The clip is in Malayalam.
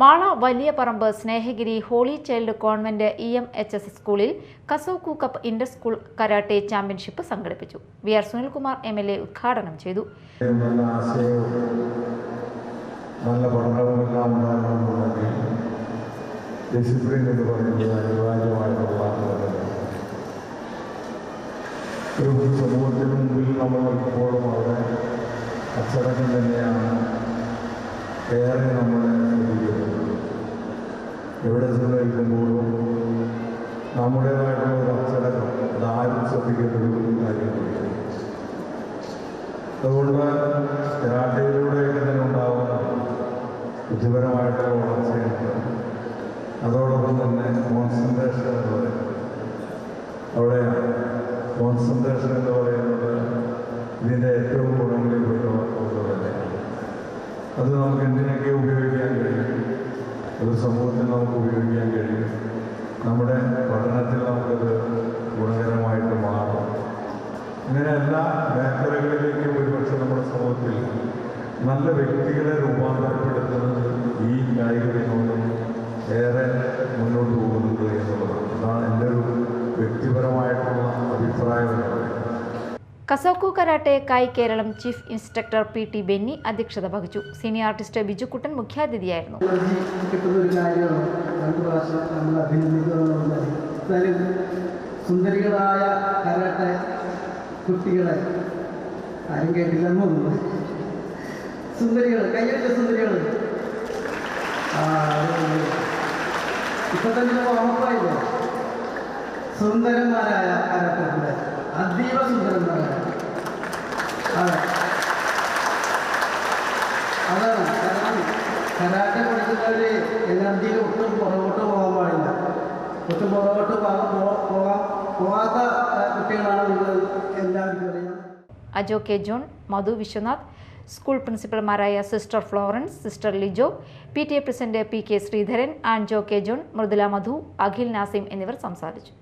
Mala Valiya Paramba Snehagiri holy child convent E M H S സ്കൂളിൽ Kasoku cup inter school karate championship സംഘടിപ്പിച്ചു. V R Sunilkumar M L A ഉദ്ഘാടനം ചെയ്തു. സമൂഹത്തിന് മുമ്പിൽ നമ്മൾ നിൽക്കുമ്പോഴും അവിടെ അച്ചടക്കം തന്നെയാണ് ഏറെ നമ്മളെ ശ്രദ്ധിക്കുന്നത് എവിടെ ചെന്ന് നിൽക്കുമ്പോഴും നമ്മുടേതായിട്ടുള്ള ഒരു അച്ചടക്കം അതാരും ശ്രദ്ധിക്കേണ്ട ഒരു കാര്യമില്ല അതുകൊണ്ട് കരാട്ടയിലൂടെയൊക്കെ തന്നെ ഉണ്ടാവുന്ന ബുദ്ധിപരമായിട്ടുള്ള വളർച്ചയുണ്ട് അതോടൊപ്പം തന്നെ കോൺസെൻട്രേഷൻ എന്ന് പറയുന്നത്. അവിടെ കോൺസെൻട്രേഷൻ എന്ന് പറയുന്നത് ഇതിന്റെ അത് നമുക്ക് എന്തിനൊക്കെ ഉപയോഗിക്കാൻ കഴിയും? ഒരു സമൂഹത്തിൽ നമുക്ക് ഉപയോഗിക്കാൻ കഴിയും? നമ്മുടെ പഠനത്തിൽ നമുക്കത് ഗുണകരമായിട്ട് മാറും. ഇങ്ങനെ എല്ലാ മേഖലകളിലേക്കും ഒരുപക്ഷെ നമ്മുടെ സമൂഹത്തിൽ നല്ല വ്യക്തികളെ രൂപാന്തരപ്പെടുത്തുന്നത് ഈ കസോക്കു കരാട്ടെ കായ് Keralam chief instructor P T Benny അധ്യക്ഷത വഹിച്ചു. സീനിയർ ആർട്ടിസ്റ്റ് ബിജുക്കുട്ടൻ മുഖ്യാതിഥിയായിരുന്നു. സുന്ദരികളായ കരാട്ടെ കുട്ടികളെ ആരും കേട്ടില്ലെന്ന് സുന്ദരികൾ കയ്യടിച്ച സുന്ദരികൾ ഇപ്പൊ തന്നെ സുന്ദരന്മാരായ കരാട്ടെ അതീവ അതാണ്. കാരണം കരാട്ടെ പഠിക്കുന്നവര് എനർജിയിൽ ഒട്ടും പുറകോട്ട് പോകാൻ പാടില്ല. ഒട്ടും പുറകോട്ട് പോകാൻ പോകാത്ത കുട്ടികളാണ് നിങ്ങൾ എല്ലാവർക്കും Ajo K John Madhu Viswanath school പ്രിൻസിപ്പൽമാരായ sister Florence sister Lijo P T A president P K Sreedharan and Jo K John Mridula Madhu Akhil Nasim എന്നിവർ സംസാരിച്ചു.